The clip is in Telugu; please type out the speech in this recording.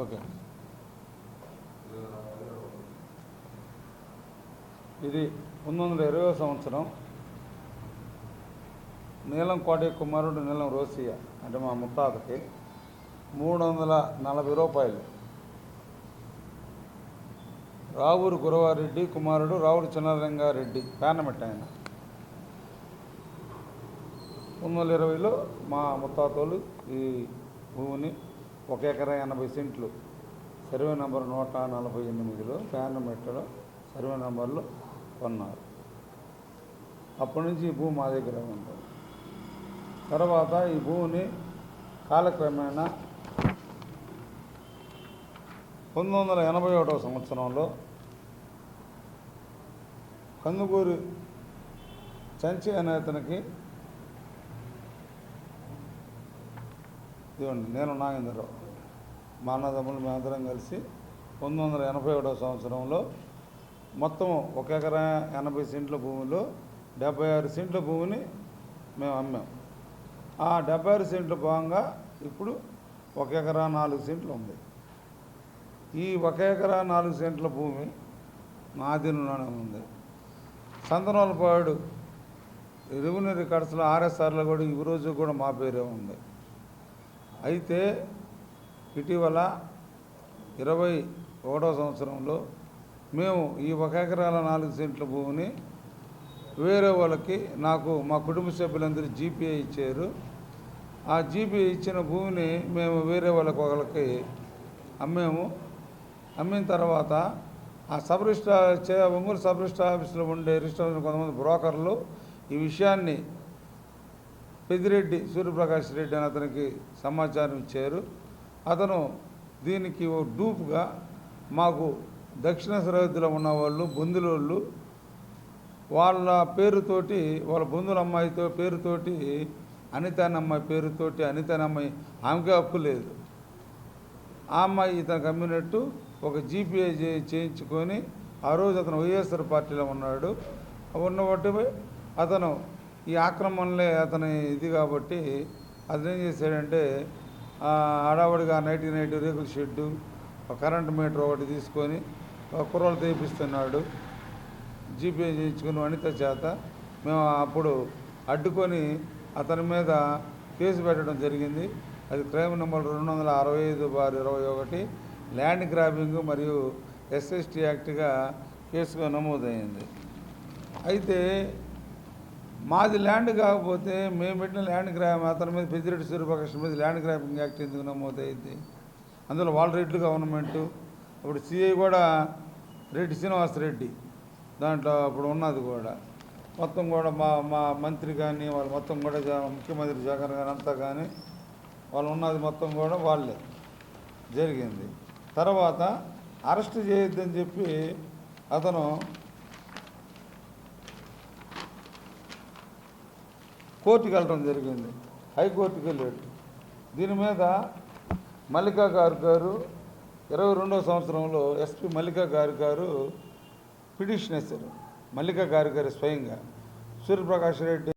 ఓకే. ఇది పంతొమ్మిది వందల ఇరవై సంవత్సరం. నీలం కోటి కుమారుడు నీలం రోసియ అంటే మా ముత్తాతకి మూడు వందల నలభై రూపాయలు. రావూరు గురవారెడ్డి కుమారుడు రావుడు చిన్నరంగారెడ్డి పేనమెట్ట ఆయన. పంతొమ్మిది వందల ఇరవైలో మా ముత్తాతలు ఈ భూమిని ఒక ఎకరా ఎనభై సెంట్లు. సర్వే నంబర్ నూట నలభై ఎనిమిదిలో పేనమెట్టలో సర్వే నంబర్లో కొన్నారు. అప్పటి నుంచి ఈ భూమి మా దగ్గర ఉంది. తర్వాత ఈ భూమిని కాలక్రమేణా పంతొమ్మిది వందల ఎనభై ఒకటవ సంవత్సరంలో కందుకూరి చంచి అనే అతనికి ఇదిగోండి నేను నాగేంద్రరావు. మా అన్నదమ్ములు మేమందరం కలిసి పంతొమ్మిది వందల ఎనభై ఒకటో సంవత్సరంలో మొత్తం ఒక ఎకరా ఎనభై సెంట్ల భూమిలో డెబ్బై ఆరు సెంట్ల భూమిని మేము అమ్మాం. ఆ డెబ్బై ఆరు సెంట్ల భాగంగా ఇప్పుడు ఒక ఎకరా నాలుగు సెంట్లు ఉంది. ఈ ఒక ఎకరా నాలుగు సెంట్ల భూమి మా ఆధీనంలోనే ఉంది. సంతనోలపాడు రెవెన్యూ రికార్డ్స్లో ఆర్ఎస్ఆర్లో కూడా ఈ రోజు కూడా మా పేరే ఉంది. అయితే ఇటీవల ఇరవై ఒకటో సంవత్సరంలో మేము ఈ ఒక ఎకరాల నాలుగు సెంట్ల భూమిని వేరే వాళ్ళకి నాకు మా కుటుంబ సభ్యులందరూ జీపీఏ ఇచ్చారు. ఆ జీపీ ఇచ్చిన భూమిని మేము వేరే వాళ్ళకి ఒకరికి అమ్మాము. అమ్మిన తర్వాత ఆ సబ్ రిజిస్ట్రార్ చే ఒంగోలు సబ్ రిజిస్ట్రార్ ఆఫీస్లో ఉండే రిజిస్ట్రార్ కొంతమంది బ్రోకర్లు ఈ విషయాన్ని పెద్దిరెడ్డి సూర్యప్రకాష్ రెడ్డి అని అతనికి సమాచారం ఇచ్చారు. అతను దీనికి ఓ డూప్గా మాకు దక్షిణ సరిహద్దులో ఉన్న వాళ్ళు బొందులోళ్ళు వాళ్ళ పేరుతోటి వాళ్ళ బంధువుల అమ్మాయితో పేరుతోటి అనితానమ్మాయి పేరుతోటి అనితానమ్మాయి ఆమెకే హక్కు లేదు. ఆ అమ్మాయి ఇతను కమ్మినట్టు ఒక జీపీఐ చేయించుకొని ఆ రోజు అతను వైఎస్ఆర్ పార్టీలో ఉన్నాడు. ఉన్నబట్టి అతను ఈ ఆక్రమణలే అతని ఇది కాబట్టి అతను ఏం చేశాడంటే ఆ, హడావుడిగా నైట్ నైట్ రేకుల షెడ్డు ఒక కరెంట్ మీటర్ ఒకటి తీసుకొని ఒక కుర్రలు తెప్పిస్తున్నాడు. జీపే చేయించుకుని వనిత చేత మేము అప్పుడు అడ్డుకొని అతని మీద కేసు పెట్టడం జరిగింది. అది క్రైమ్ నెంబర్ రెండు వందల అరవై ఐదు బార్ ఇరవై ఒకటి ల్యాండ్ గ్రాబింగ్ మరియు ఎస్ఎస్టీ యాక్ట్గా కేసుగా నమోదైంది. అయితే మాది ల్యాండ్ కాకపోతే మేము పెట్టిన ల్యాండ్ గ్రాబ్ అతని మీద పెద్దిరెడ్డి సూర్యప్రకాష్ మీద ల్యాండ్ గ్రాబింగ్ యాక్ట్ ఎందుకు నమోదైంది అందులో వాళ్ళ రెడ్లు గవర్నమెంట్ అప్పుడు సిఐ కూడా రెడ్డి శ్రీనివాస్ రెడ్డి దాంట్లో అప్పుడు ఉన్నది కూడా. మొత్తం కూడా మా మా మంత్రి కానీ వాళ్ళు మొత్తం కూడా ముఖ్యమంత్రి జగన్ కానీ అంతా కానీ వాళ్ళు ఉన్నది మొత్తం కూడా వాళ్ళే జరిగింది. తర్వాత అరెస్ట్ చేయొద్దని చెప్పి అతను కోర్టుకి వెళ్ళడం జరిగింది. హైకోర్టుకి వెళ్ళాడు. దీని మీద మల్లికా గారు గారు ఇరవై రెండవ సంవత్సరంలో ఎస్పి మల్లికా గారు గారు పిటిషన్ వేశారు. మల్లికా గారు గారు స్వయంగా. సూర్యప్రకాష్ రెడ్డి